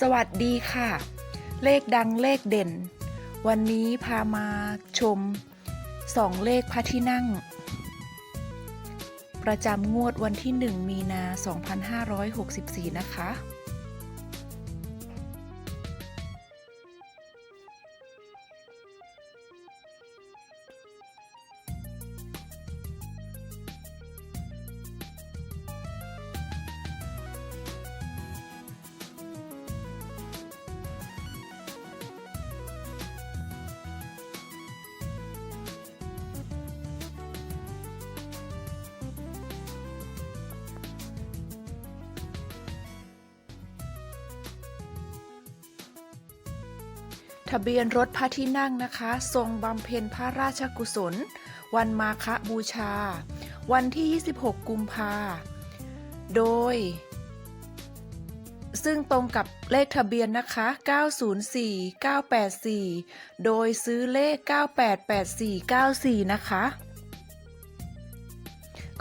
สวัสดีค่ะ เลขดังเลขเด่น วันนี้พามาชมสองเลขพระที่นั่ง ประจำงวดวันที่ 1 มีนา 2564 นะคะ ทะเบียนรถพระที่นั่งนะคะ ทรงบำเพ็ญพระราชกุศล วันมาฆบูชา วันที่ 26 กุมภาโดย ซึ่งตรงกับเลขทะเบียนนะคะ 904 984 โดยซื้อเลข 988494 นะคะ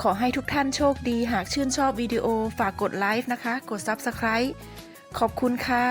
ขอให้ทุกท่านโชคดีหากชื่นชอบวิดีโอฝากกดไลค์นะคะ กด Subscribe ขอบคุณค่ะ